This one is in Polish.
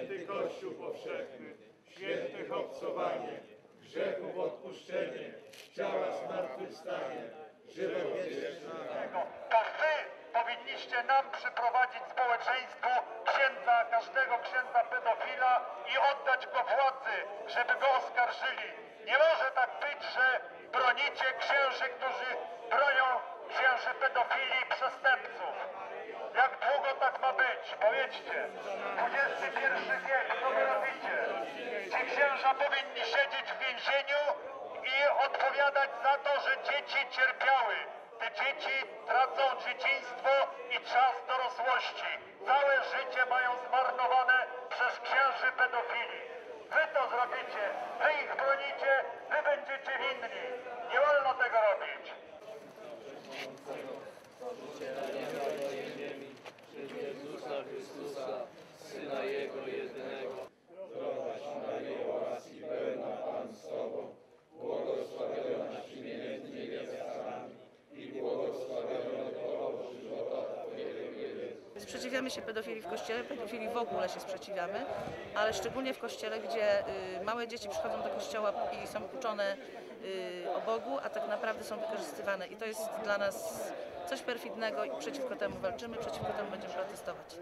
święty Kościół powszechny, świętych obcowanie, grzechów odpuszczenie, ciała zmartwychwstanie, żywot wieczny. To wy powinniście nam przyprowadzić społeczeństwu księdza, każdego księdza pedofila i oddać go władzy, żeby go oskarżyli. Nie może tak być, że bronicie księży, którzy bronią księży pedofili i przestępców. Jak długo tak ma być? Powiedzcie. Księża powinni siedzieć w więzieniu i odpowiadać za to, że dzieci cierpiały. Te dzieci tracą dzieciństwo i czas dorosłości. Całe życie mają zmarnowane przez księży pedofili. Wy to zrobicie, wy Sprzeciwiamy się pedofilii w kościele, pedofilii w ogóle się sprzeciwiamy, ale szczególnie w kościele, gdzie y, małe dzieci przychodzą do kościoła i są uczone y, o Bogu, a tak naprawdę są wykorzystywane. I to jest dla nas coś perfidnego i przeciwko temu walczymy, przeciwko temu będziemy protestować.